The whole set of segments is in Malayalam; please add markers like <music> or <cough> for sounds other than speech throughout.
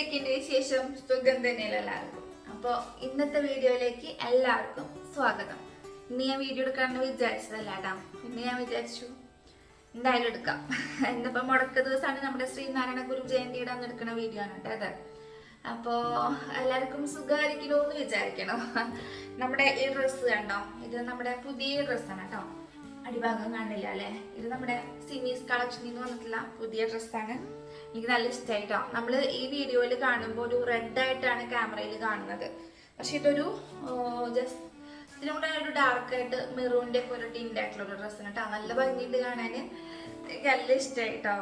എന്തൊക്കെയുണ്ട് ശേഷം സുഖം തന്നെയല്ല എല്ലാവർക്കും? അപ്പോൾ ഇന്നത്തെ വീഡിയോയിലേക്ക് എല്ലാവർക്കും സ്വാഗതം. ഇന്ന് ഞാൻ വീഡിയോ എടുക്കാമെന്ന് വിചാരിച്ചതല്ല പിന്നെ ഞാൻ വിചാരിച്ചു എന്തായാലും എടുക്കാം. ഇന്നിപ്പോൾ മുടക്ക ദിവസമാണ് നമ്മുടെ ശ്രീനാരായണ ഗുരു ജയന്തിയുടെ അന്ന് എടുക്കുന്ന വീഡിയോ ആണ് കേട്ടോ അത്. അപ്പോൾ എല്ലാവർക്കും സുഖമായിരിക്കണോ എന്ന് വിചാരിക്കണം. നമ്മുടെ ഈ ഡ്രസ്സ് കണ്ടോ? ഇത് നമ്മുടെ പുതിയ ഡ്രസ്സാണ് കേട്ടോ. അടിഭാഗം കാണില്ല അല്ലേ? ഇത് നമ്മുടെ സിമീസ് കളക്ഷനിൽ നിന്ന് വന്നിട്ടുള്ള പുതിയ ഡ്രസ്സാണ്. എനിക്ക് നല്ല ഇഷ്ടമായിട്ടോ നമ്മൾ ഈ വീഡിയോയിൽ കാണുമ്പോൾ ഒരു റെഡ് ആയിട്ടാണ് ക്യാമറയിൽ കാണുന്നത്. പക്ഷെ ഇതൊരു ജസ്റ്റ് ഇതിനും കൂടെ ഒരു ഡാർക്കായിട്ട് മെറൂണിന്റെ ഒക്കെ ഒരു ടിൻഡ് ആയിട്ടുള്ള ഒരു ഡ്രസ്സാണ് കേട്ടോ നല്ല ഭംഗിയുണ്ട് കാണാൻ എനിക്ക് നല്ല ഇഷ്ടമായിട്ടോ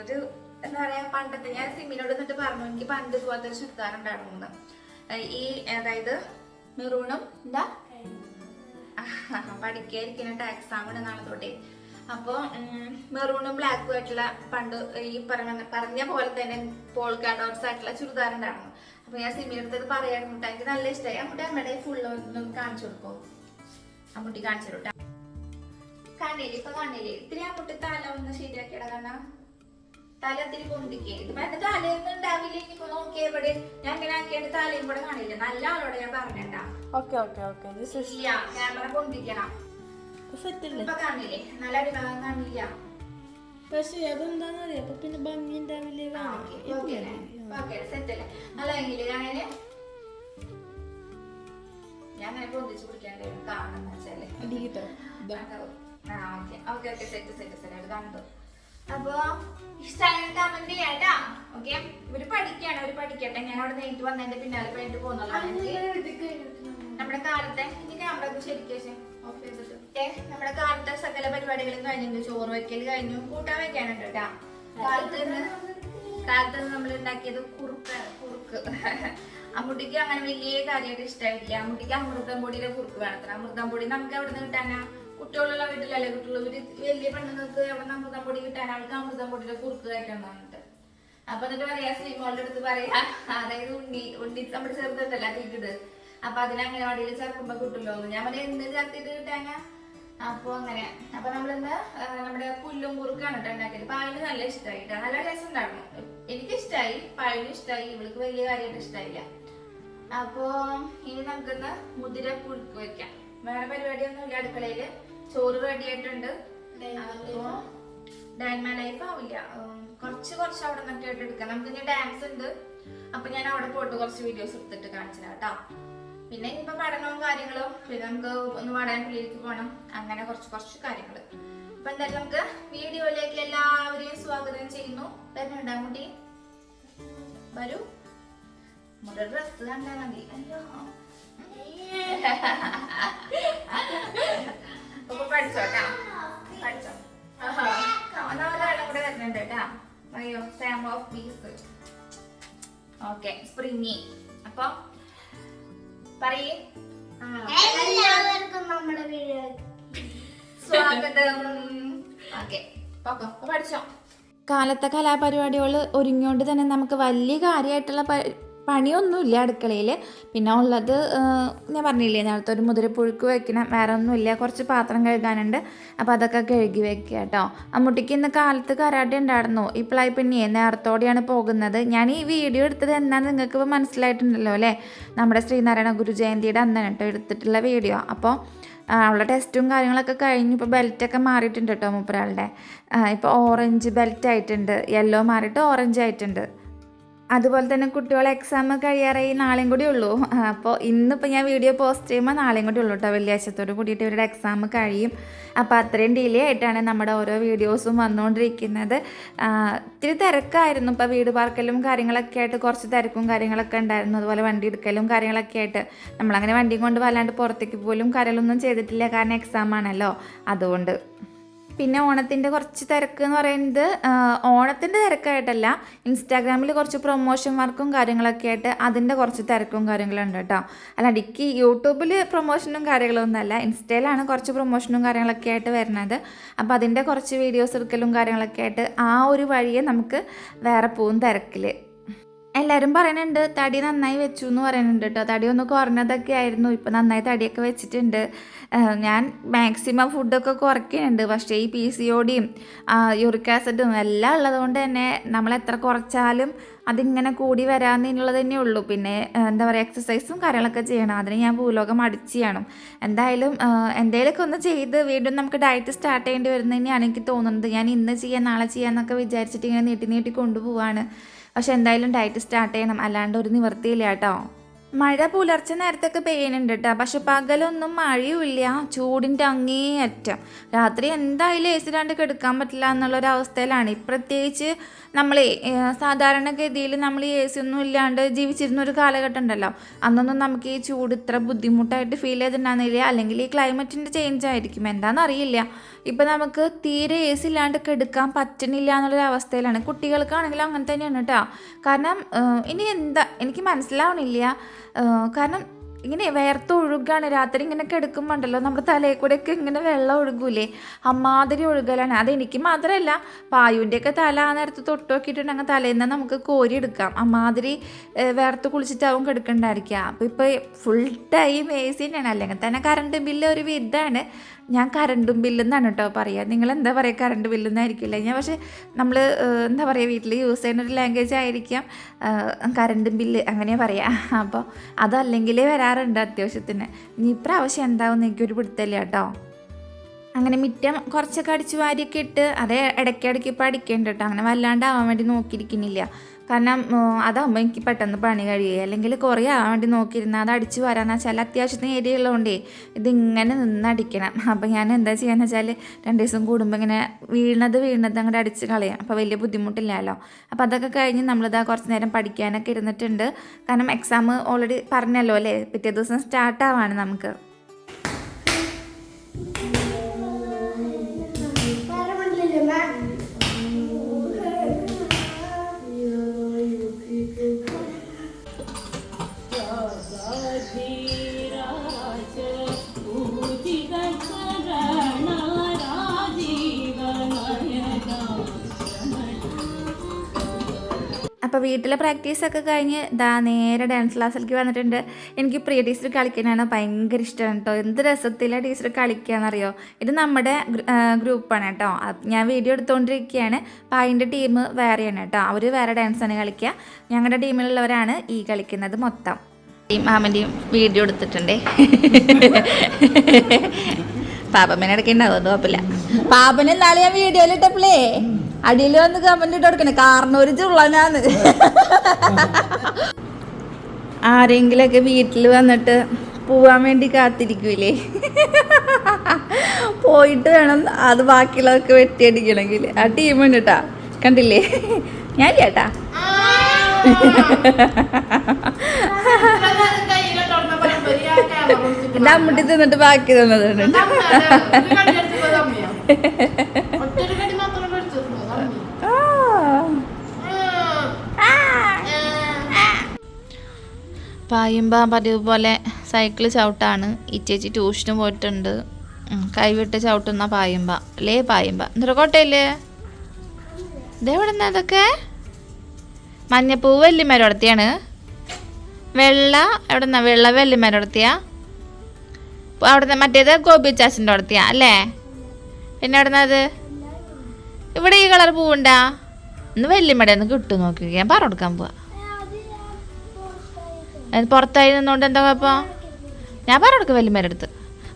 ഒരു എന്താ പറയുക പണ്ടത്തെ ഞാൻ സിമ്മിനോട് എന്നിട്ട് പറഞ്ഞു എനിക്ക് പണ്ട് ഇതുപോലത്തെ ഒരു ചുരിദാർ ഉണ്ടായിരുന്നു ഈ അതായത് മെറൂണും എന്താ? പഠിക്കാതിരിക്കുന്ന ടാക്സ് ഉണ്ട് നാളെ തൊട്ടേ അപ്പോൾ മെറൂണും ബ്ലാക്കും ആയിട്ടുള്ള പണ്ട് ഈ പറഞ്ഞ പറഞ്ഞ പോലെ തന്നെ പോൾ ഡോട്ട്സ് ആയിട്ടുള്ള ചുരിദാർ ഉണ്ടായിരുന്നു. അപ്പൊ ഞാൻ സിമിയുടെ അടുത്ത് പറയായിരുന്നു. കേട്ടോ എനിക്ക് നല്ല ഇഷ്ടമായി അമ്മൂട്ടി അമ്മയുടെ ഫുള്ള് ഒന്ന് കാണിച്ചു കൊടുക്കും. അമ്മൂട്ടി കാണിച്ചു കൊടുക്കാം കണ്ണിൽ ഇപ്പൊ കണ്ണിൽ. ഇത്തിരി അമ്മൂട്ടി തല ഒന്ന് ശരിയാക്കിയടാ കണ്ണ. തല ഇത്തിരി പൊന്തിക്കേ. ഇതിപ്പോ എന്റെ തലയൊന്നും ഉണ്ടാവില്ല. ഇനിയിപ്പോ നോക്കിയ ഇവിടെ. ഞാൻ ഇങ്ങനെ ആക്കിയാണ്ട് തലയും കൂടെ കാണില്ല. നല്ല ആളോടെ ഞാൻ പറഞ്ഞിട്ടാ. Okay okay okay. This camera പൊന്തിക്കണം. Set അല്ലേ കാണില്ലേ? നല്ല അടിഭാഗം കാണില്ല. പക്ഷേ അതെന്താന്ന് അറിയാം അപ്പൊ പിന്നെ ഭംഗി ഉണ്ടാവില്ലേ ഓക്കേ, ഓക്കേ അല്ലേ? ഓക്കേ, സെറ്റ് അല്ലേ? നല്ല ഭംഗിയില്ലേ കാണാന്? ഞാൻ അങ്ങനെ കുടിക്കാൻ പിടിക്കാണ്ട് കാണുന്ന വെച്ചാൽ. Okay. Okay set, set, set, കണ്ടു. അപ്പൊ ഇഷ്ടമായ കമന്റ് ചെയ്യാട്ടാ ഓക്കെ ഇവർ പഠിക്കാണ് അവർ പഠിക്കട്ടെ. ഞാൻ അവിടെ നേരിട്ട് വന്നതിന്റെ പിന്നാലെ പോയിട്ട് പോകുന്നുള്ളൂ നമ്മുടെ കാലത്തെ ഇനി ക്യാമറ ശരിക്കും ഓഫ് ചെയ്തിട്ട്. നമ്മുടെ കാലത്തെ സകല പരിപാടികളും കഴിഞ്ഞിട്ടുണ്ട്. ചോറ് വെക്കൽ കഴിഞ്ഞു. കൂട്ടാൻ വെക്കാനുണ്ട് കേട്ടാ. കാലത്ത് കാലത്ത് നമ്മൾ ഉണ്ടാക്കിയത് കുറുക്ക് കുറുക്ക്. അമ്മുട്ടിക്ക് അങ്ങനെ വലിയ കാര്യമായിട്ട് ഇഷ്ടമായിട്ടില്ല അമ്മുട്ടിക്ക് അമൃതം പൊടിയുടെ കുറുക്ക് വേണത്ര. അമൃതം പൊടി നമുക്ക് എവിടെ നിന്ന് കിട്ടാനാ? കുട്ടികളുള്ള വീട്ടിലല്ലേ കുട്ടികൾ ഇവർ വലിയ പെണ്ണുങ്ങൾക്ക് എവിടെ അമൃതം പൊടി കിട്ടാൻ അവൾക്ക് അമൃതം പൊടിയുടെ കുറുക്ക് കഴിക്കണം അപ്പൊ എന്നിട്ട് പറയാ ശ്രീമോളുടെ അടുത്ത് പറയാ അതായത് ഉണ്ണി ഉണ്ണി നമ്മുടെ ചെറുതല്ല തീക്കിട് അപ്പൊ അതിനെ അങ്ങനെവാടിയിൽ ചേർക്കുമ്പോ കിട്ടുമല്ലോ ഞാൻ പറയാം എന്ത് ചേർത്തിട്ട് കിട്ടാങ്ങ അപ്പൊ അങ്ങനെ. അപ്പൊ നമ്മളിന്ന് ആ, നമ്മുടെ പുല്ലും കുറുക്കാണ് കേട്ടോ ഉണ്ടാക്കിയത്. പായൽ നല്ല ഇഷ്ടമായി നല്ല രസം ഉണ്ടായിരുന്നു എനിക്ക് ഇഷ്ടമായി പായലും ഇഷ്ടമായി ഇവൾക്ക് വലിയ കാര്യമായിട്ട് ഇഷ്ടമായില്ല അപ്പൊ ഇനി നമുക്കിന്ന് മുതിര പുഴുക്ക് വെക്കാം. വേറെ പരിപാടിയൊന്നും ഇല്ല അടുക്കളയിൽ. ചോറ് റെഡി ആയിട്ടുണ്ട് ഡാൻമാ ലൈഫ് ആവില്ല. കുറച്ച് കുറച്ച് അവിടെ നിന്നൊക്കെ ആയിട്ട് എടുക്കാം. നമുക്ക് ഇനി ഡാൻസ് ഉണ്ട്. അപ്പൊ ഞാൻ അവിടെ പോയിട്ട് കുറച്ച് വീഡിയോസ് എടുത്തിട്ട് കാണിച്ചു കേട്ടോ. പിന്നെ ഇനിയിപ്പോ പഠനവും കാര്യങ്ങളും പിന്നെ നമുക്ക് ഒന്ന് വാടാൻപള്ളിയിലേക്ക് പോകണം അങ്ങനെ കുറച്ച് കുറച്ച് കാര്യങ്ങൾ. അപ്പൊ എന്തായാലും നമുക്ക് വീഡിയോയിലേക്ക് എല്ലാവരെയും സ്വാഗതം ചെയ്യുന്നു. വരുന്നുണ്ടാ മുട്ടി വരൂ. നമ്മുടെ ഡ്രസ് കണ്ടാ മതി. അയ്യോ <laughs> <laughs> അപ്പൊ പഠിച്ചോ. കേട്ടോ പഠിച്ചോ ആഹാ. കൂടെ വരുന്നുണ്ട് കേട്ടാ. അയ്യോ സാം ഓഫ് പീസ് ഓക്കെ സ്പ്രിങ്ങി അപ്പൊ പറയേ. എല്ലാവർക്കും നമ്മുടെ വീഡിയോ. സ്വാഗതം. ഓക്കെ പഠിച്ചോ. കാലത്തെ കലാപരിപാടികൾ ഒരുങ്ങിയോണ്ട് തന്നെ നമുക്ക് വലിയ കാര്യമായിട്ടുള്ള പണിയൊന്നുമില്ല അടുക്കളയിൽ പിന്നെ ഉള്ളത് ഞാൻ പറഞ്ഞില്ലേ നേരത്തെ ഒരു മുതിരപ്പുഴുക്ക് വെക്കണം വേറെ ഒന്നുമില്ല കുറച്ച് പാത്രം കഴുകാനുണ്ട്. അപ്പോൾ അതൊക്കെ കഴുകി വെക്കുക കേട്ടോ. അമ്മൂട്ടിക്ക് ഇന്ന് കാലത്ത് കരാട്ടെ ഉണ്ടായിരുന്നു. ഇപ്പോഴായി പിന്നെ നേരത്തോടെയാണ് പോകുന്നത്. ഞാൻ ഈ വീഡിയോ എടുത്തത് എന്താണെന്ന് നിങ്ങൾക്ക് ഇപ്പോൾ മനസ്സിലായിട്ടുണ്ടല്ലോ അല്ലേ? നമ്മുടെ ശ്രീനാരായണ ഗുരു ജയന്തിയുടെ അന്നാണ് കേട്ടോ എടുത്തിട്ടുള്ള വീഡിയോ. അപ്പോൾ അവളുടെ ടെസ്റ്റും കാര്യങ്ങളൊക്കെ കഴിഞ്ഞു ഇപ്പോൾ ബെൽറ്റൊക്കെ മാറിയിട്ടുണ്ട് കേട്ടോ മൂപ്പരാളുടെ. ഇപ്പോൾ ഓറഞ്ച് ബെൽറ്റ് ആയിട്ടുണ്ട്. യെല്ലോ മാറിയിട്ട് ഓറഞ്ച് ആയിട്ടുണ്ട്. അതുപോലെ തന്നെ കുട്ടികളെ എക്സാം കഴിയാറായി നാളെയും കൂടി ഉള്ളൂ. അപ്പോൾ ഇന്നിപ്പോൾ ഞാൻ വീഡിയോ പോസ്റ്റ് ചെയ്യുമ്പോൾ നാളെയും കൂടി ഉള്ളൂ കേട്ടോ വെള്ളിയാഴ്ചത്തോട് കൂടിയിട്ട് ഇവരുടെ എക്സാം കഴിയും. അപ്പോൾ അത്രയും ഡിലേ ആയിട്ടാണ് നമ്മുടെ ഓരോ വീഡിയോസും വന്നുകൊണ്ടിരിക്കുന്നത് ഇത്തിരി തിരക്കായിരുന്നു. ഇപ്പോൾ വീട് പാർക്കലും കാര്യങ്ങളൊക്കെ ആയിട്ട് കുറച്ച് തിരക്കും കാര്യങ്ങളൊക്കെ ഉണ്ടായിരുന്നു. അതുപോലെ വണ്ടി എടുക്കലും കാര്യങ്ങളൊക്കെ ആയിട്ട് നമ്മളങ്ങനെ വണ്ടിയും കൊണ്ട് വല്ലാണ്ട് പുറത്തേക്ക് പോലും കാര്യങ്ങളൊന്നും ചെയ്തിട്ടില്ല. കാരണം എക്സാം ആണല്ലോ. അതുകൊണ്ട് പിന്നെ ഓണത്തിന്റെ കുറച്ച് തിരക്ക് എന്ന് പറയുന്നത് ഓണത്തിന്റെ തിരക്കായിട്ടല്ല ഇൻസ്റ്റാഗ്രാമിൽ കുറച്ച് പ്രൊമോഷൻ വർക്കും കാര്യങ്ങളൊക്കെ ആയിട്ട് അതിന്റെ കുറച്ച് തിരക്കും കാര്യങ്ങളും ഉണ്ട് കേട്ടോ അല്ലാണ്ട് എനിക്ക് യൂട്യൂബിൽ പ്രൊമോഷനും കാര്യങ്ങളൊന്നുമല്ല ഇൻസ്റ്റയിലാണ് കുറച്ച് പ്രൊമോഷനും കാര്യങ്ങളൊക്കെ ആയിട്ട് വരുന്നത്. അപ്പോൾ അതിന്റെ കുറച്ച് വീഡിയോസ് എടുക്കലും കാര്യങ്ങളൊക്കെ ആയിട്ട് ആ ഒരു വഴിയെ നമുക്ക് വേറെ പോവും തിരക്കിൽ എല്ലാവരും പറയുന്നുണ്ട് തടി നന്നായി വെച്ചു എന്ന് പറയുന്നുണ്ട് കേട്ടോ തടി ഒന്ന് കുറഞ്ഞതൊക്കെ ആയിരുന്നു ഇപ്പം നന്നായി തടിയൊക്കെ വെച്ചിട്ടുണ്ട്. ഞാൻ മാക്സിമം ഫുഡൊക്കെ കുറയ്ക്കുന്നുണ്ട്. പക്ഷേ ഈ പി സി ഒടിയും യൂറിക് ആസിഡും എല്ലാം ഉള്ളതുകൊണ്ട് തന്നെ നമ്മൾ എത്ര കുറച്ചാലും അതിങ്ങനെ കൂടി വരാമെന്നുള്ളത് തന്നെ ഉള്ളൂ. പിന്നെ എന്താ പറയുക എക്സസൈസും കാര്യങ്ങളൊക്കെ ചെയ്യണം. അതിന് ഞാൻ ഭൂലോകം അടിച്ച് ചെയ്യണം എന്തായാലും എന്തെങ്കിലുമൊക്കെ ഒന്ന് ചെയ്ത് വീണ്ടും നമുക്ക് ഡയറ്റ് സ്റ്റാർട്ട് ചെയ്യേണ്ടി വരുന്നതന്നെയാണ് എനിക്ക് തോന്നുന്നത്. ഞാൻ ഇന്ന് ചെയ്യാം നാളെ ചെയ്യാന്നൊക്കെ വിചാരിച്ചിട്ട് ഇങ്ങനെ നീട്ടി നീട്ടി കൊണ്ടുപോവാണ്. പക്ഷെ എന്തായാലും ഡയറ്റ് സ്റ്റാർട്ട് ചെയ്യണം. അല്ലാണ്ട് ഒരു നിവൃത്തിയില്ല കേട്ടോ. മഴ പുലർച്ചെ നേരത്തൊക്കെ പെയ്യുന്നുണ്ട് കേട്ടോ പക്ഷെ പകലൊന്നും മഴയുമില്ല. ചൂടിന്റെ അങ്ങേയറ്റം. രാത്രി എന്തായാലും എ സി ഇല്ലാണ്ട് കെടുക്കാൻ പറ്റില്ല എന്നുള്ളൊരവസ്ഥയിലാണ് പ്രത്യേകിച്ച് നമ്മൾ സാധാരണഗതിയിൽ നമ്മൾ എ സി ഒന്നും ഇല്ലാണ്ട് ജീവിച്ചിരുന്ന ഒരു കാലഘട്ടം ഉണ്ടല്ലോ. അന്നൊന്നും നമുക്ക് ഈ ചൂട് ഇത്ര ബുദ്ധിമുട്ടായിട്ട് ഫീൽ ചെയ്തിട്ടുണ്ടാകുന്നില്ല അല്ലെങ്കിൽ ഈ ക്ലൈമറ്റിന്റെ ചേഞ്ച് ആയിരിക്കും. എന്താണെന്ന് അറിയില്ല. ഇപ്പം നമുക്ക് തീരെ എ സി ഇല്ലാണ്ട് കെടുക്കാൻ പറ്റുന്നില്ല എന്നുള്ളൊരു അവസ്ഥയിലാണ്. കുട്ടികൾക്കാണെങ്കിലും അങ്ങനെ തന്നെയാണ് കേട്ടോ കാരണം ഇനി എന്താ എനിക്ക് മനസ്സിലാവണില്ല. കാരണം ഇങ്ങനെ വേർത്ത് ഒഴുകാണ് രാത്രി ഇങ്ങനെ കിടക്കുമ്പോണ്ടല്ലോ നമ്മുടെ തലയിൽ കൂടെയൊക്കെ ഇങ്ങനെ വെള്ളം ഒഴുകൂലേ? അമ്മാതിരി ഒഴുകലാണ്. അതെനിക്ക് മാത്രമല്ല പായുവിന്റെയൊക്കെ തല ആ നേരത്ത് തൊട്ട് നോക്കിയിട്ടുണ്ടെങ്കിൽ തലേന്ന് നമുക്ക് കോരി എടുക്കാം. അമ്മാതിരി വേർത്ത് കുളിച്ചിട്ടാവും കിടക്കണ്ടായിരിക്കുക. അപ്പോൾ ഇപ്പോൾ ഫുൾ ടൈം എ സി തന്നെയാണ് അല്ലെങ്കിൽ തന്നെ കറണ്ട് ബില്ല് ഒരു വിധമാണ് ഞാൻ കറണ്ടും ബില്ലെന്നാണ് കേട്ടോ പറയുക നിങ്ങൾ എന്താ പറയുക കറണ്ട് ബില്ലെന്നായിരിക്കില്ല? ഞാൻ പക്ഷേ നമ്മൾ എന്താ പറയുക വീട്ടിൽ യൂസ് ചെയ്യുന്ന ഒരു ലാംഗ്വേജ് ആയിരിക്കാം കറണ്ടും ബില്ല് അങ്ങനെ പറയാം. അപ്പോൾ അതല്ലെങ്കിൽ വരാറുണ്ട് അത്യാവശ്യത്തിന്. ഇനി ഇപ്രാവശ്യം എന്താവും എനിക്കൊരു പിടുത്തല്ല കേട്ടോ. അങ്ങനെ മിറ്റം കുറച്ചൊക്കെ അടിച്ചു വാരിയൊക്കെ ഇട്ട് അത് ഇടയ്ക്കിടയ്ക്ക് ഇപ്പോൾ അടിക്കേണ്ട കേട്ടോ. അങ്ങനെ വല്ലാണ്ടാവാൻ വേണ്ടി നോക്കിയിരിക്കുന്നില്ല. കാരണം അതാകുമ്പോൾ എനിക്ക് പെട്ടെന്ന് പണി കഴിയുക അല്ലെങ്കിൽ കുറേ ആവാൻ വേണ്ടി നോക്കിയിരുന്നാൽ അത് അടിച്ച് വരാന്ന് വെച്ചാൽ അത്യാവശ്യത്തിന് ഏരിയ ഉള്ളതുകൊണ്ടേ ഇതിങ്ങനെ നിന്ന് അടിക്കണം. അപ്പോൾ ഞാൻ എന്താ ചെയ്യാന്ന് വെച്ചാൽ രണ്ട് ദിവസം കൂടുമ്പോൾ ഇങ്ങനെ വീണത് വീണത് അങ്ങോട്ട് അടിച്ച് കളയാം. അപ്പോൾ വലിയ ബുദ്ധിമുട്ടില്ലല്ലോ. അപ്പോൾ അതൊക്കെ കഴിഞ്ഞ് നമ്മളിതാ കുറച്ച് നേരം പഠിക്കാനൊക്കെ ഇരുന്നിട്ടുണ്ട്. കാരണം എക്സാം ഓൾറെഡി പറഞ്ഞല്ലോ അല്ലേ? പിറ്റേ ദിവസം സ്റ്റാർട്ട് ആവാണ് നമുക്ക്. അപ്പോൾ വീട്ടിലെ പ്രാക്ടീസൊക്കെ കഴിഞ്ഞ് ദാ നേരെ ഡാൻസ് ക്ലാസ്സിലേക്ക് വന്നിട്ടുണ്ട്. എനിക്ക് പ്രിയ ടീച്ചർ കളിക്കാനാണ് ഭയങ്കര ഇഷ്ടമാണ് കേട്ടോ എന്ത് രസത്തിലാണ് ടീച്ചർ കളിക്കുകയെന്നറിയോ ഇത് നമ്മുടെ ഗ്രൂപ്പാണ് കേട്ടോ ഞാൻ വീഡിയോ എടുത്തുകൊണ്ടിരിക്കുകയാണ് അപ്പോൾ അതിന്റെ ടീം വേറെയാണ് കേട്ടോ അവർ വേറെ ഡാൻസാണ് കളിക്കുക ഞങ്ങളുടെ ടീമിലുള്ളവരാണ് ഈ കളിക്കുന്നത് മൊത്തം. മാമന്റെയും വീഡിയോ എടുത്തിട്ടുണ്ടേ. <laughs> പാപ്പമ്മേനെ ഇടയ്ക്കുണ്ടാവും അത് കുഴപ്പമില്ല. പാപ്പന് ഞാൻ വീഡിയോയിൽ ഇട്ടപ്പോഴേ അടിയിൽ വന്ന് കമന്റ് ഇട്ട് കൊടുക്കണേ. കാരണം ഒരു ചുള്ളനാന്ന് ആരെങ്കിലൊക്കെ വീട്ടിൽ വന്നിട്ട് പോവാൻ വേണ്ടി കാത്തിരിക്കൂലേ? പോയിട്ട് വേണം അത് ബാക്കിയുള്ളതൊക്കെ വെട്ടിയടിക്കണമെങ്കിൽ. ആ ടീമുണ്ട് കേട്ടാ കണ്ടില്ലേ? ഞാൻ ചേട്ടാ തിന്നിട്ട് ബാക്കി തന്നതുണ്ട് പായുമ്പ പതിവ് പോലെ സൈക്കിൾ ചവിട്ടാണ്. ഈ ചേച്ചി ട്യൂഷന് പോയിട്ടുണ്ട് കൈവിട്ട് ചവിട്ടുന്ന പായുമ്പ. അല്ലേ പായുമ്പ? എന്നിട്ട് കോട്ടയില്ലേ ഇതെവിടെ നിന്നാ അതൊക്കെ മഞ്ഞപ്പൂ വല്യമരം നടത്തിയാണ് വെള്ള എവിടെ നിന്നാ വെള്ള വല്യമരം നടത്തിയാ അവിടെ മറ്റേത് ഗോപി ചാസിന്റെ നടത്തിയാ അല്ലേ? പിന്നെ എവിടെ അത്? ഇവിടെ ഈ കളർ പൂവുണ്ടാ? ഇന്ന് വെല്ലിമടയിൽ ഒന്ന് കിട്ടും നോക്കി. ഞാൻ പറഞ്ഞു കൊടുക്കാൻ പോവാ. പുറത്തായി നിന്നോണ്ട് എന്താ കുഴപ്പം? ഞാൻ പറഞ്ഞു കൊടുക്കാം വല്യമ്മയുടെ അടുത്ത്.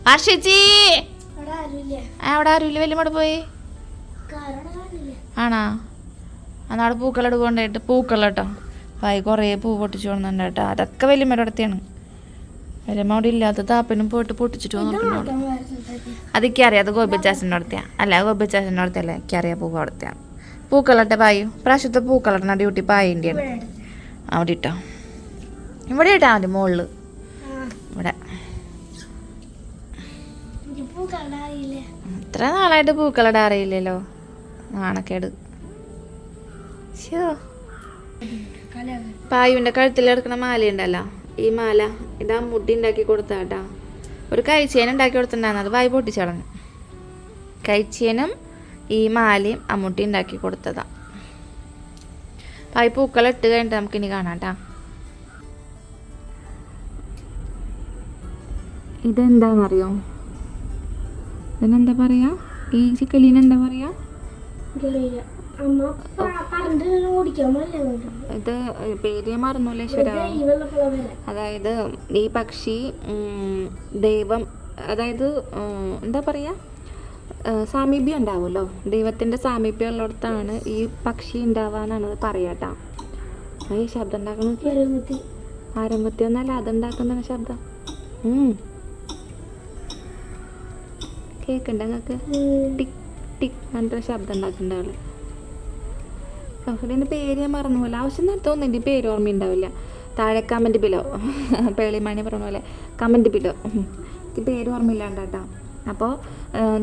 വർഷിച്ചി അവിടെ ആരുമില്ല വല്യമ്മയുടെ പോയി? ആണാ? എന്നാ അവിടെ പൂക്കളെടുത്ത് കൊണ്ടായിട്ട് പൂക്കളട്ടോ പായി കുറേ പൂ പൊട്ടിച്ചു കൊണ്ടുണ്ട് കേട്ടോ. അതൊക്കെ വല്യമ്മയുടെ അടുത്താണ് വല്യമ്മ അവിടെ ഇല്ലാത്ത താപ്പനും പോയിട്ട് പൊട്ടിച്ചിട്ട് വന്നിട്ടുണ്ട് അതൊക്കെ അറിയാം അത് ഗോപിച്ചാസിന്റെ അടുത്തെയാ. അല്ല ഗോപിച്ചാസിന്റെ അടുത്തല്ല. എനിക്കറിയാം പൂ അവിടുത്തെയാണ് പൂക്കളട്ടെ പായു. പ്രാവശ്യത്തെ പൂക്കളട്ടണ ഡ്യൂട്ടി പായേണ്ടിയാണ് അവിടെ ഇട്ടോ. ഇവിടെ ഇട്ടാ മതി മുകളിൽ ഇവിടെ. ഇത്ര നാളായിട്ട് പൂക്കളിടാ അറിയില്ലല്ലോ നാണക്കേട്. പായുവിന്റെ പായുവിന്റെ മാല ഉണ്ടല്ലോ ഈ മാല ഇതാ മുടി ഉണ്ടാക്കി കൊടുത്താട്ടാ ഒരു കഴിച്ചേന ഉണ്ടാക്കി കൊടുത്തിട്ടുണ്ടായിരുന്നു. അത് വായി പൊട്ടിച്ചളഞ്ഞു കഴിച്ചേനും ഈ മാലയും അമ്മുട്ടി ഉണ്ടാക്കി കൊടുത്തതാ. പായ് പൂക്കളിട്ട് കഴിഞ്ഞിട്ട് നമുക്കിനി കാണാം ട്ടാ ഇതെന്താണെന്നറിയോ ഇതിനെന്താ പറയാ? ഈ ചിക്കലീന് എന്താ പറയാ? പറ്റില്ല ഇത് പേര് മറന്നൂലേ ഈശ്വര? ഈ വെള്ളപ്പുള്ള വരെ അതായത് ഈ പക്ഷി ദൈവം അതായത് എന്താ പറയുക സാമീപ്യം ഉണ്ടാവുമല്ലോ. ദൈവത്തിന്റെ സാമീപ്യം ഉള്ളിടത്താണ് ഈ പക്ഷി ഉണ്ടാവാന്നാണ് പറയാട്ടാ. ഈ ശബ്ദം ഉണ്ടാക്കുന്ന ആരംഭത്തി ഒന്നല്ല അതുണ്ടാക്കുന്ന ശബ്ദം. ഉം. കേക്കണ്ട നിങ്ങൾക്ക് ടിക് ടിക് അങ്ങനത്തെ ശബ്ദം ആൾ. കഫടിന്റെ പേര് ഞാൻ മറന്നു പോലെ ആവശ്യം ഒന്നും എന്റെ പേര് ഓർമ്മയുണ്ടാവില്ല. താഴെ കമന്റ് ബിലോ പേളിമണി പറഞ്ഞ പോലെ കമന്റ് ബിലോ എനിക്ക് പേര് ഓർമ്മയില്ലാണ്ട് അപ്പോൾ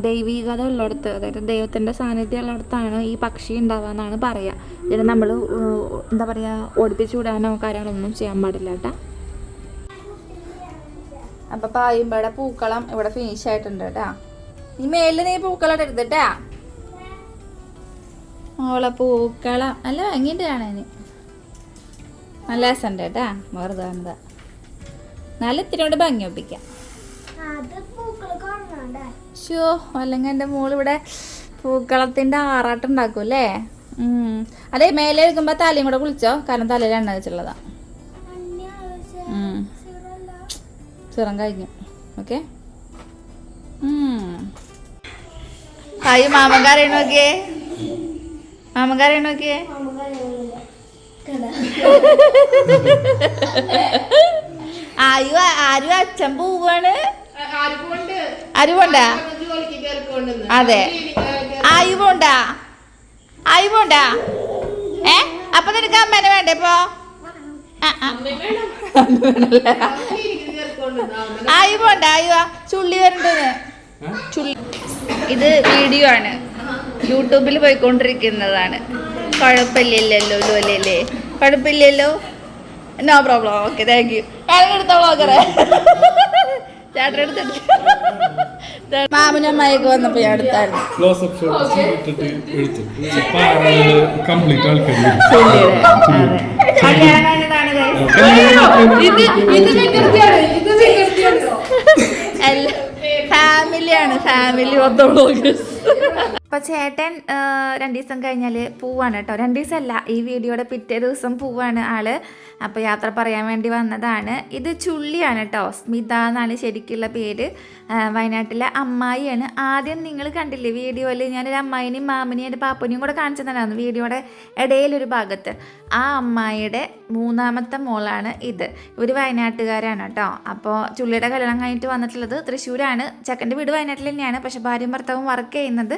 ദൈവീകത ഉള്ളിടത്ത് അതായത് ദൈവത്തിന്റെ സാന്നിധ്യം ഉള്ളിടത്താണ് ഈ പക്ഷി ഉണ്ടാവുക പറയുക ഇതിന് നമ്മൾ എന്താ പറയുക ഓടിപ്പിച്ചു വിടാനോ കാര്യങ്ങളൊന്നും ചെയ്യാൻ പാടില്ല കേട്ടോ അപ്പോൾ പായുമ്പയുടെ പൂക്കളം ഇവിടെ ഫിനിഷ് ആയിട്ടുണ്ട് കേട്ടാ. ഈ മേലിൽ നീ പൂക്കളം എടുത്തിട്ടാ? മോളെ പൂക്കളം. അല്ല ഭംഗിയുണ്ട് ഇനി നല്ല രസമുണ്ട് കേട്ടാ വെറുതെ കാണുക നല്ല ഇത്തിരി കൊണ്ട് ഭംഗി ഒപ്പിക്കാം. ഷോ അല്ലെങ്കിൽ എന്റെ മോൾ ഇവിടെ പൂക്കളത്തിന്റെ ആറാട്ടം ഉണ്ടാക്കും അല്ലേ. അതെ മേലെ എടുക്കുമ്പോ തലയും കൂടെ കുളിച്ചോ? കാരണം തലയിൽ എണ്ണ വെച്ചുള്ളതാ ചിറം സിറം കഴിഞ്ഞു. ഓക്കെ? ഹായ് മാമൻകാരെ നോക്കിയേ. മാമൻകാരെ നോക്കിയേ. ആയു ആരും അച്ഛൻ പോവാണ്? ആര് പോണ്ട? അതെ. ആയു പോണ്ട? ആയു പോണ്ട? ഏ? അപ്പൊ നിനക്ക് അമ്മേനെ വേണ്ടേ ഇപ്പോ. ആയു പോണ്ട? ആയുവാ ചുള്ളി വരണ്ടെന്ന് ചുള്ളി ഇത് വീഡിയോ ആണ്. യൂട്യൂബിൽ പോയിക്കൊണ്ടിരിക്കുന്നതാണ്. കുഴപ്പമില്ലല്ലോ ലോലല്ലേ കുഴപ്പമില്ലല്ലോ? No problem okay thank you ഞാൻ എടുത്തോളൂ നോക്കറേ ചേട്ടൻ എടുത്തിട്ട് മാമനും അമ്മായിക്ക് വന്നപ്പോ ഞാൻ എടുത്തായിരുന്നു. ക്ലോസപ്പ് ഷോട്ട് ഇട്ടിട്ട് എടുത്തു. കംപ്ലീറ്റ് ആൾക്കാർ കഴിഞ്ഞതാണ് ഫാമിലിയാണ് ഫാമിലി മൊത്തമുള്ളൂ അപ്പൊ ചേട്ടൻ രണ്ടു ദിവസം കഴിഞ്ഞാൽ പോവാണ് കേട്ടോ. രണ്ടു ദിവസം അല്ല ഈ വീഡിയോയുടെ പിറ്റേ ദിവസം പോവാണ് ആൾ. അപ്പൊ യാത്ര പറയാൻ വേണ്ടി വന്നതാണ്. ഇത് ചുള്ളിയാണ് കേട്ടോ സ്മിത എന്നാണ് ശരിക്കുള്ള പേര്. വയനാട്ടിലെ അമ്മായിയാണ്. ആദ്യം നിങ്ങൾ കണ്ടില്ലേ വീഡിയോയിൽ ഞാനൊരു അമ്മായിനെയും മാമനെയും എന്റെ പാപ്പനെയും കൂടെ കാണിച്ചു തന്നെയാണ് വീഡിയോയുടെ ഇടയിലൊരു ഭാഗത്ത്. ആ അമ്മായിയുടെ മൂന്നാമത്തെ മോളാണ് ഇത്. ഇവർ വയനാട്ടുകാരാണ് കേട്ടോ അപ്പോൾ ചുള്ളിയുടെ കല്യാണം കഴിഞ്ഞിട്ട് വന്നിട്ടുള്ളത് തൃശ്ശൂരാണ്. ചെക്കന്റെ വീട് വയനാട്ടിൽ തന്നെയാണ്. പക്ഷേ ഭാര്യയും ഭർത്താവും വർക്ക് ചെയ്യുന്നത്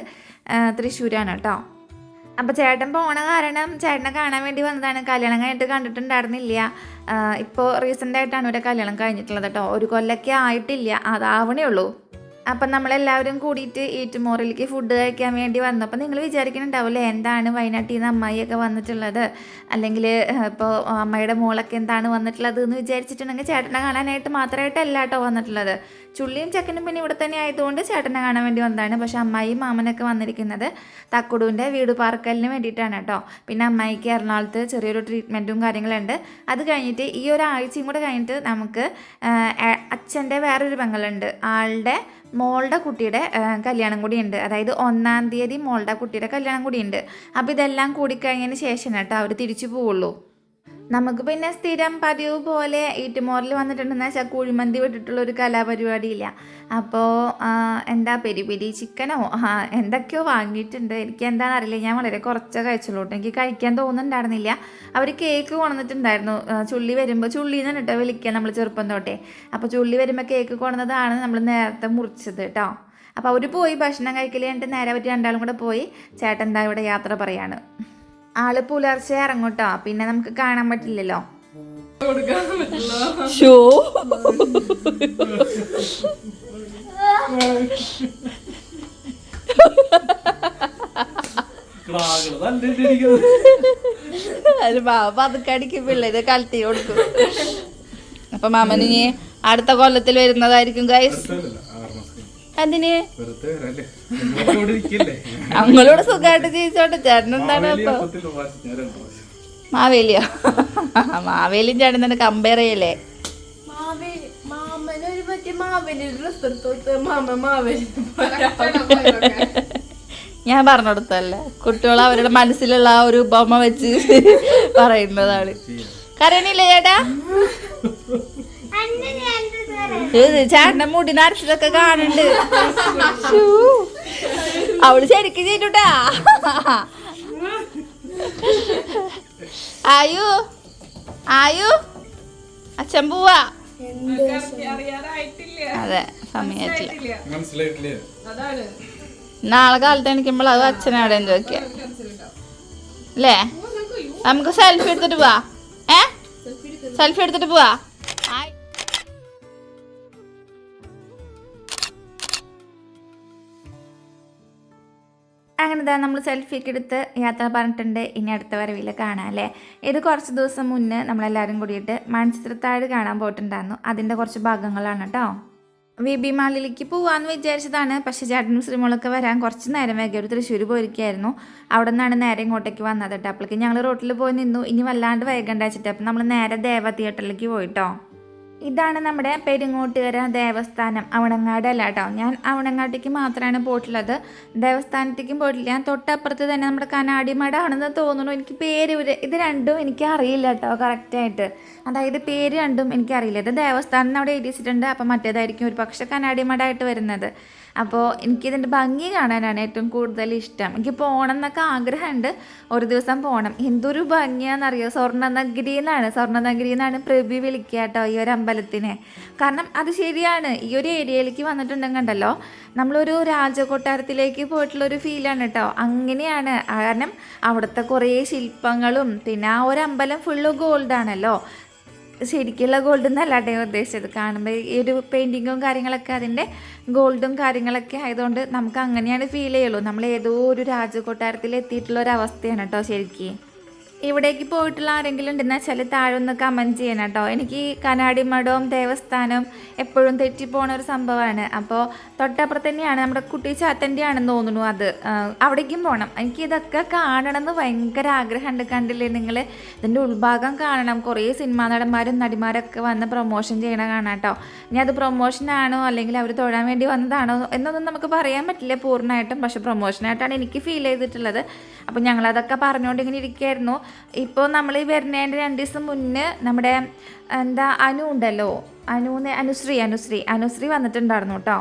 തൃശ്ശൂരാണ് കേട്ടോ അപ്പോൾ ചേട്ടൻ പോണ കാരണം ചേട്ടനെ കാണാൻ വേണ്ടി വന്നതാണ്. കല്യാണം കഴിഞ്ഞിട്ട് കണ്ടിട്ടുണ്ടായിരുന്നില്ല. ഇപ്പോൾ റീസെന്റ് ആയിട്ടാണ് ഇവിടെ കല്യാണം കഴിഞ്ഞിട്ടുള്ളത് കേട്ടോ ഒരു കൊല്ലൊക്കെ ആയിട്ടില്ല. അതാവണേ ഉള്ളൂ. അപ്പം നമ്മളെല്ലാവരും കൂടിയിട്ട് ഈറ്റുമോറിലേക്ക് ഫുഡ് കഴിക്കാൻ വേണ്ടി വന്നു. അപ്പം നിങ്ങൾ വിചാരിക്കുന്നുണ്ടാവില്ലേ എന്താണ് വയനാട്ടിൽ നിന്ന് അമ്മായിയൊക്കെ വന്നിട്ടുള്ളത്? അല്ലെങ്കിൽ ഇപ്പോൾ അമ്മയുടെ മോളൊക്കെ എന്താണ് വന്നിട്ടുള്ളത് എന്ന് വിചാരിച്ചിട്ടുണ്ടെങ്കിൽ ചേട്ടനെ കാണാനായിട്ട് മാത്രമായിട്ടല്ല കേട്ടോ വന്നിട്ടുള്ളത്. ചുള്ളിയും ചെക്കനും പിന്നെ ഇവിടെ തന്നെ ആയതുകൊണ്ട് ചേട്ടനെ കാണാൻ വേണ്ടി വന്നതാണ്. പക്ഷേ അമ്മായിയും മാമനൊക്കെ വന്നിരിക്കുന്നത് തക്കുടുവിന്റെ വീട് പാർക്കലിന് വേണ്ടിയിട്ടാണ് കേട്ടോ. പിന്നെ അമ്മായിക്ക് എറണാകുളത്ത് ചെറിയൊരു ട്രീറ്റ്മെന്റും കാര്യങ്ങളുണ്ട്. അത് കഴിഞ്ഞിട്ട് ഈ ഒരാഴ്ചയും കൂടെ കഴിഞ്ഞിട്ട് നമുക്ക് അച്ഛന്റെ വേറൊരു പെങ്ങളുണ്ട്. ആളുടെ മോളുടെ കുട്ടിയുടെ കല്യാണം കൂടിയുണ്ട്. അതായത് ഒന്നാം തീയതി മോളുടെ കുട്ടിയുടെ കല്യാണം കൂടിയുണ്ട്. അപ്പോൾ ഇതെല്ലാം കൂടിക്കഴിഞ്ഞതിന് ശേഷം കേട്ടോ അവർ തിരിച്ചു പോവുള്ളൂ. നമുക്ക് പിന്നെ സ്ഥിരം പതിവ് പോലെ ഈറ്റുമോറിൽ വന്നിട്ടുണ്ടെന്ന് വെച്ചാൽ കുഴിമന്തി വിട്ടിട്ടുള്ള ഒരു കലാപരിപാടിയില്ല. അപ്പോൾ എന്താ പെരി പെരി ചിക്കനോ എന്തൊക്കെയോ വാങ്ങിയിട്ടുണ്ട്. എനിക്ക് എന്താണെന്ന് അറിയില്ല. ഞാൻ വളരെ കുറച്ചേ കഴിച്ചുള്ളൂ എനിക്ക് കഴിക്കാൻ തോന്നുന്നുണ്ടായിരുന്നില്ല. അവർ കേക്ക് കൊണ്ടുവന്നിട്ടുണ്ടായിരുന്നു. ചുള്ളി വരുമ്പോൾ ചുള്ളി എന്ന് കേട്ടോ വിളിക്കുക നമ്മൾ ചെറുപ്പം തൊട്ടേ. അപ്പോൾ ചുള്ളി വരുമ്പോൾ കേക്ക് കൊണ്ടുവന്നതാണ് നമ്മൾ നേരത്തെ മുറിച്ചത് കേട്ടോ. അപ്പോൾ അവർ പോയി ഭക്ഷണം കഴിക്കൽ കഴിഞ്ഞിട്ട് നേരെ പറ്റി രണ്ടാളും കൂടെ പോയി. ചേട്ടൻ എന്താ ഇവിടെ യാത്ര പറയാണ്. ആൾ പുലർച്ചെ ഇറങ്ങൂട്ടോ. പിന്നെ നമുക്ക് കാണാൻ പറ്റില്ലല്ലോ. ഷോ. അത് ബാബ അതൊക്കെ അടിക്കും പിള്ളേര് കലത്തി കൊടുക്കും. അപ്പൊ മാമന് ഇനി അടുത്ത കൊല്ലത്തിൽ വരുന്നതായിരിക്കും ഗൈസ് അതിന് ഞങ്ങളോട് സുഖമായിട്ട് ജീവിച്ചോട്ടെ. പ്രാവശ്യം. മാവേലിയോ? <laughs> മാവേലിയും ചേട്ടൻ തന്നെ കമ്പയർ ചെയ്യല്ലേ? ഞാൻ പറഞ്ഞു കൊടുത്തല്ലേ കുട്ടികൾ അവരുടെ മനസ്സിലുള്ള ആ ഒരു ഉപമ വെച്ച് <laughs> പറയുന്നതാണ്. കരണില്ലേ ചേട്ടാ? ചേട്ടന്റെ മുടി നരച്ചതൊക്കെ കാണുന്നുണ്ട്. അവൾ ശരിക്കും ചെയ്തുട്ടാ. ആയു ആയു. അച്ഛൻ പോവാ. അതെ സമയത്തില്ല മനസ്സിലായിട്ടില്ലേ. നാളെ കാലത്ത് എണിക്കുമ്പോൾ അത് അച്ഛനെ എവിടെയും ചോദിക്കുക അല്ലേ നമുക്ക് സെൽഫി എടുത്തിട്ട് പോവാ. ഏ? സെൽഫി എടുത്തിട്ട് പോവാ. ആയ്. അങ്ങനെ ഇതാ നമ്മൾ സെൽഫിയൊക്കെ എടുത്ത് യാത്ര പറഞ്ഞിട്ടുണ്ട്. ഇനി അടുത്ത വരവിൽ കാണാം അല്ലേ? ഇത് കുറച്ച് ദിവസം മുന്നേ നമ്മളെല്ലാവരും കൂടിയിട്ട് മൺചിത്രത്താഴ് കാണാൻ പോയിട്ടുണ്ടായിരുന്നു. അതിന്റെ കുറച്ച് ഭാഗങ്ങളാണ് കേട്ടോ വി ബി മാളിലേക്ക് പോവാന്ന് വിചാരിച്ചതാണ്. പക്ഷേ ചേട്ടനും ശ്രീമോളൊക്കെ വരാൻ കുറച്ച് നേരം വൈകി. ഒരു തൃശ്ശൂർ പോയിരിക്കുകയായിരുന്നു അവിടെ നിന്നാണ് നേരെ ഇങ്ങോട്ടേക്ക് വന്നത് കേട്ടോ അപ്പോഴേക്കും ഞങ്ങൾ റോട്ടിൽ പോയി നിന്നു. ഇനി വല്ലാണ്ട് വൈകണ്ട വെച്ചിട്ട് അപ്പം നമ്മൾ നേരെ ദേവ തിയേറ്ററിലേക്ക് പോയിട്ടോ ഇതാണ് നമ്മുടെ പെരുങ്ങോട്ടുകര ദേവസ്ഥാനം അവണങ്ങാട് അല്ല കേട്ടോ ഞാൻ അവണങ്ങാട്ടേക്ക് മാത്രമാണ് പോയിട്ടുള്ളത്. ദേവസ്ഥാനത്തേക്കും പോയിട്ടില്ല. ഞാൻ തൊട്ടപ്പുറത്ത് തന്നെ നമ്മുടെ കനാടിമഠാണെന്ന് തോന്നുന്നു. എനിക്ക് പേര് ഇത് രണ്ടും എനിക്ക് അറിയില്ല കേട്ടോ കറക്റ്റായിട്ട്. അതായത് പേര് രണ്ടും എനിക്കറിയില്ല. ഇത് ദേവസ്ഥാനം അവിടെ എഴുതിയിട്ടുണ്ട് അപ്പം മറ്റേതായിരിക്കും ഒരു പക്ഷേ കനാടിമഠായിട്ട് വരുന്നത്. അപ്പോൾ എനിക്കിതിന്റെ ഭംഗി കാണാനാണ് ഏറ്റവും കൂടുതൽ ഇഷ്ടം. എനിക്ക് പോകണം എന്നൊക്കെ ആഗ്രഹമുണ്ട്. ഒരു ദിവസം പോകണം എന്തൊരു ഭംഗിയാണെന്നറിയോ? സ്വർണനഗരി എന്നാണ് സ്വർണനഗരി എന്നാണ് പ്രഭി വിളിക്കുക കേട്ടോ ഈ ഒരു അമ്പലത്തിനെ. കാരണം അത് ശരിയാണ്. ഈ ഒരു ഏരിയയിലേക്ക് വന്നിട്ടുണ്ടെങ്കിൽ കണ്ടല്ലോ നമ്മളൊരു രാജകൊട്ടാരത്തിലേക്ക് പോയിട്ടുള്ളൊരു ഫീലാണ് കേട്ടോ. അങ്ങനെയാണ്. കാരണം അവിടുത്തെ കുറേ ശില്പങ്ങളും പിന്നെ ആ ഒരു അമ്പലം ഫുള്ള് ഗോൾഡാണല്ലോ ശരിക്കുള്ള ഗോൾഡ് എന്നല്ല കേട്ടോ ഉദ്ദേശിച്ചത്. കാണുമ്പോൾ ഈ ഒരു പെയിന്റിങ്ങും കാര്യങ്ങളൊക്കെ അതിന്റെ ഗോൾഡും കാര്യങ്ങളൊക്കെ ആയതുകൊണ്ട് നമുക്ക് അങ്ങനെയാണ് ഫീൽ ചെയ്യുള്ളൂ. നമ്മൾ ഏതോ ഒരു രാജകൊട്ടാരത്തിൽ എത്തിയിട്ടുള്ള ഒരു അവസ്ഥയാണ് കേട്ടോ ശരിക്കും. ഇവിടേക്ക് പോയിട്ടുള്ള ആരെങ്കിലും ഉണ്ടെന്ന് വെച്ചാൽ താഴെ ഒന്ന് കമന്റ് ചെയ്യണം കേട്ടോ എനിക്ക് കനാടി മഠവും ദേവസ്ഥാനവും എപ്പോഴും തെറ്റിപ്പോണ ഒരു സംഭവമാണ് അപ്പോൾ തൊട്ടപ്പുറത്ത് തന്നെയാണ് നമ്മുടെ കുട്ടി ചാത്തന്റെ ആണെന്ന് തോന്നുന്നു അത്. അവിടേക്കും പോകണം എനിക്ക് ഇതൊക്കെ കാണണം എന്ന് ഭയങ്കര ആഗ്രഹമുണ്ട്. കണ്ടില്ലേ നിങ്ങൾ ഇതിന്റെ ഉൾഭാഗം കാണണം. കുറേ സിനിമാ നടന്മാരും നടിമാരൊക്കെ വന്ന് പ്രൊമോഷൻ ചെയ്യണ കാണാം കേട്ടോ ഇനി അത് പ്രൊമോഷനാണോ അല്ലെങ്കിൽ അവർ തൊഴാൻ വേണ്ടി വന്നതാണോ? എന്നൊന്നും നമുക്ക് പറയാൻ പറ്റില്ല പൂർണമായിട്ടും. പക്ഷേ പ്രൊമോഷനായിട്ടാണ് എനിക്ക് ഫീൽ ചെയ്തിട്ടുള്ളത്. അപ്പോൾ ഞങ്ങളതൊക്കെ പറഞ്ഞുകൊണ്ട് ഇങ്ങനെ ഇരിക്കുകയായിരുന്നു ഇപ്പോൾ നമ്മൾ ഈ വരുന്നതിന്റെ രണ്ട് ദിവസം മുന്നേ നമ്മുടെ എന്താ അനു ഉണ്ടല്ലോ. അനുന്ന് അനുശ്രീ അനുശ്രീ. അനുശ്രീ വന്നിട്ടുണ്ടായിരുന്നു കേട്ടോ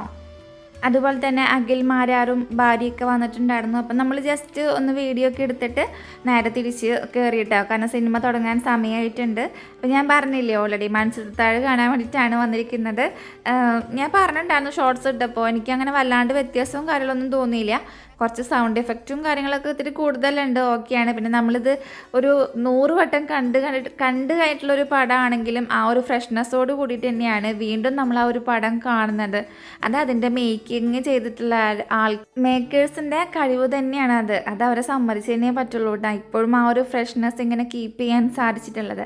അതുപോലെ തന്നെ അഖിൽമാരാറും ഭാര്യയൊക്കെ വന്നിട്ടുണ്ടായിരുന്നു. അപ്പം നമ്മൾ ജസ്റ്റ് ഒന്ന് വീഡിയോ ഒക്കെ എടുത്തിട്ട് നേരെ തിരിച്ച് കയറിയിട്ടോ കാരണം സിനിമ തുടങ്ങാൻ സമയമായിട്ടുണ്ട് അപ്പം ഞാൻ പറഞ്ഞില്ലേ ഓൾറെഡി മനസ്സിലത്താഴ് കാണാൻ വേണ്ടിയിട്ടാണ് വന്നിരിക്കുന്നത്. ഞാൻ പറഞ്ഞിട്ടുണ്ടായിരുന്നു ഷോർട്സ് ഇട്ടപ്പോൾ എനിക്ക് അങ്ങനെ വല്ലാണ്ട് വ്യത്യാസവും കാര്യങ്ങളൊന്നും തോന്നിയില്ല. കുറച്ച് സൗണ്ട് എഫക്റ്റും കാര്യങ്ങളൊക്കെ ഇത്തിരി കൂടുതലുണ്ട് ഓക്കെയാണ് പിന്നെ നമ്മളിത് ഒരു നൂറ് വട്ടം കണ്ട് കണ്ടിട്ട് കണ്ട് കഴിഞ്ഞിട്ടുള്ളൊരു പടമാണെങ്കിലും ആ ഒരു ഫ്രഷ്നെസ്സോട് കൂടിയിട്ട് തന്നെയാണ് വീണ്ടും നമ്മൾ ആ ഒരു പടം കാണുന്നത്. അത് അതിന്റെ മേക്കിങ് ചെയ്തിട്ടുള്ള ആൾ മേക്കേഴ്സിന്റെ കഴിവ് തന്നെയാണ് അത്. അത് അവരെ സമ്മതിച്ചതിനേ പറ്റുള്ളൂ കേട്ടോ. ഇപ്പോഴും ആ ഒരു ഫ്രഷ്നെസ് ഇങ്ങനെ കീപ്പ് ചെയ്യാൻ സാധിച്ചിട്ടുള്ളത്.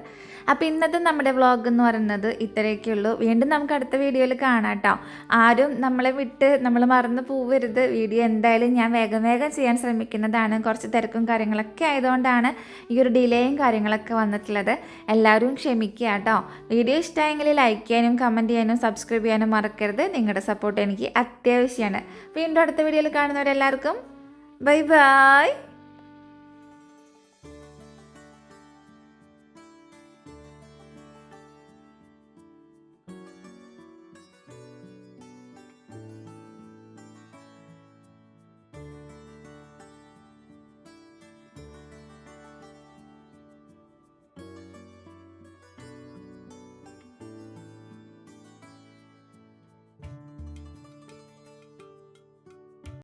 അപ്പോൾ ഇന്നത്തെ നമ്മുടെ വ്ളോഗ് എന്ന് പറയുന്നത് ഇത്രയൊക്കെ ഉള്ളൂ. വീണ്ടും നമുക്ക് അടുത്ത വീഡിയോയിൽ കാണാം കേട്ടോ ആരും നമ്മളെ വിട്ട് നമ്മൾ മറന്നു പോവരുത്. വീഡിയോ എന്തായാലും ഞാൻ വേഗം വേഗം ചെയ്യാൻ ശ്രമിക്കുന്നതാണ്. കുറച്ച് തിരക്കും കാര്യങ്ങളൊക്കെ ആയതുകൊണ്ടാണ് ഈ ഒരു ഡിലേയും കാര്യങ്ങളൊക്കെ വന്നിട്ടുള്ളത്. എല്ലാവരും ക്ഷമിക്കുക കേട്ടോ വീഡിയോ ഇഷ്ടമായെങ്കിൽ ലൈക്ക് ചെയ്യാനും കമന്റ് ചെയ്യാനും സബ്സ്ക്രൈബ് ചെയ്യാനും മറക്കരുത്. നിങ്ങളുടെ സപ്പോർട്ട് എനിക്ക് അത്യാവശ്യമാണ്. വീണ്ടും അടുത്ത വീഡിയോയിൽ കാണുന്നവരെല്ലാവർക്കും ബൈ ബൈ